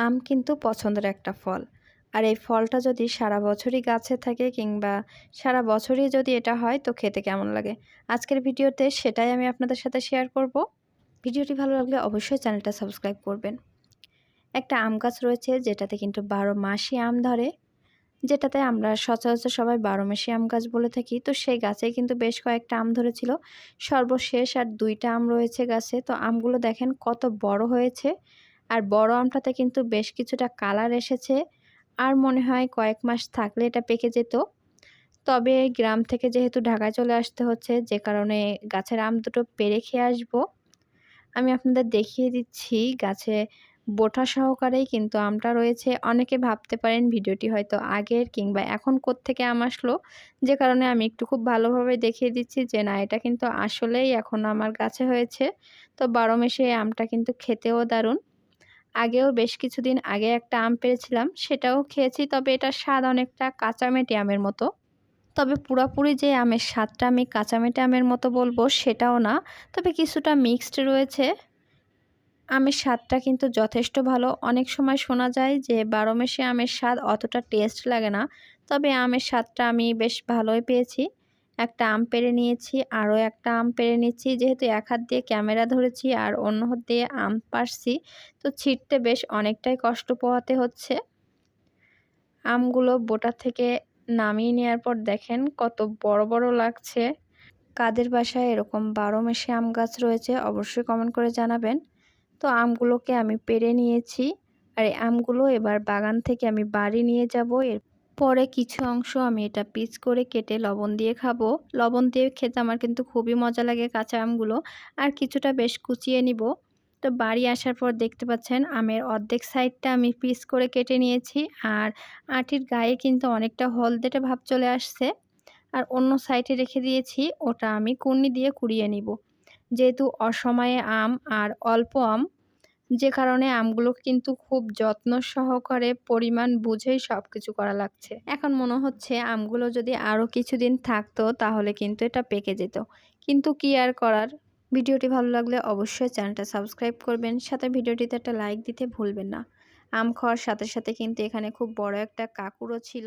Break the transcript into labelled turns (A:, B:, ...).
A: আম কিন্তু পছন্দের একটা ফল। আর এই ফলটা যদি সারা বছরই গাছে থাকে কিংবা সারা বছরই যদি এটা হয়, তো খেতে কেমন লাগে? আজকের ভিডিওতে সেটাই আমি আপনাদের সাথে শেয়ার করব। ভিডিওটি ভালো লাগলে অবশ্যই চ্যানেলটা সাবস্ক্রাইব করবেন। একটা আম গাছ রয়েছে যেটাতে কিন্তু বারো মাসই আম ধরে, যেটাতে আমরা সচরাচর সবাই বারো মাসি আম গাছ বলে থাকি। তো সেই গাছে কিন্তু বেশ কয়েকটা আম ধরেছিল। সর্বশেষ আর দুইটা আম রয়েছে গাছে। তো আমগুলো দেখেন কত বড় হয়েছে। আর বড় আমটাতে কিন্তু বেশ কিছুটা কালার এসেছে। আর মনে হয় কয়েক মাস থাকলে এটা পেকে যেত। তবে গ্রাম থেকে যেহেতু ঢাকায় চলে আসতে হচ্ছে, যে কারণে গাছের আম দুটো পেরে খেয়ে আসব। আমি আপনাদের দেখিয়ে দিচ্ছি গাছে বোঠা সহকারেই কিন্তু আমটা রয়েছে। অনেকে ভাবতে পারেন ভিডিওটি হয়তো আগের কিংবা এখন থেকে আম আসলো। যে কারণে আমি একটু খুব ভালোভাবে দেখিয়ে দিচ্ছি যে না, এটা কিন্তু আসলেই এখন আমার গাছে হয়েছে। তো বারো মেশে আমটা কিন্তু খেতেও দারুণ। আগেও বেশ কিছুদিন আগে একটা আম পেরেছিলাম, সেটাও খেয়েছি, তবে এটার স্বাদ অনেকটা কাঁচামেটি আমের মতো। তবে পুরাপুরি যে আমের স্বাদটা আমি কাঁচামেটে আমের মতো বলব সেটাও না, তবে কিছুটা মিক্সড রয়েছে। আমের স্বাদটা কিন্তু যথেষ্ট ভালো। অনেক সময় শোনা যায় যে বারো মেশে আমের স্বাদ অতটা টেস্ট লাগে না, তবে আমের স্বাদটা আমি বেশ ভালোই পেয়েছি। একটা আম পেরে নিয়েছি, আরও একটা আম পেরে নিচ্ছি। যেহেতু এক হাত দিয়ে ক্যামেরা ধরেছি আর অন্য হাত দিয়ে আম পারছি তো ছিটতে বেশ অনেকটাই কষ্ট পোহাতে হচ্ছে। আমগুলো বোটা থেকে নামিয়ে নেওয়ার পর দেখেন কত বড় বড় লাগছে। কাদের বাসায় এরকম বারো মেশে আম গাছ রয়েছে অবশ্যই কমেন্ট করে জানাবেন। তো আমগুলোকে আমি পেরে নিয়েছি। আর এই আমগুলো এবার বাগান থেকে আমি বাড়ি নিয়ে যাব। এর পরে কিছু অংশ আমি এটা পিচ করে কেটে লবণ দিয়ে খাব। লবণ দিয়ে খেতে আমার কিন্তু খুবই মজা লাগে কাঁচা আমগুলো। আর কিছুটা বেশ কুচিয়ে নিব। তো বাড়ি আসার পর দেখতে পাচ্ছেন আমের অর্ধেক সাইডটা আমি পিস করে কেটে নিয়েছি। আর আটির গায়ে কিন্তু অনেকটা হলদেটে ভাব চলে আসছে। আর অন্য সাইডে রেখে দিয়েছি, ওটা আমি কুর্নি দিয়ে কুড়িয়ে নিব। যেহেতু অসময়ে আম আর অল্প আম যে কারণে আমগুলো কিন্তু খুব যত্ন সহকারে পরিমাণ বুঝেই সব কিছু করা লাগছে। এখন মনে হচ্ছে আমগুলো যদি আরও কিছুদিন থাকতো তাহলে কিন্তু এটা পেকে যেত। কিন্তু কি আর করার? ভিডিওটি ভালো লাগলে অবশ্যই চ্যানেলটা সাবস্ক্রাইব করবেন, সাথে ভিডিওটিতে একটা লাইক দিতে ভুলবেন না। আম খাওয়ার সাথে সাথে কিন্তু এখানে খুব বড় একটা কাকুরও ছিল।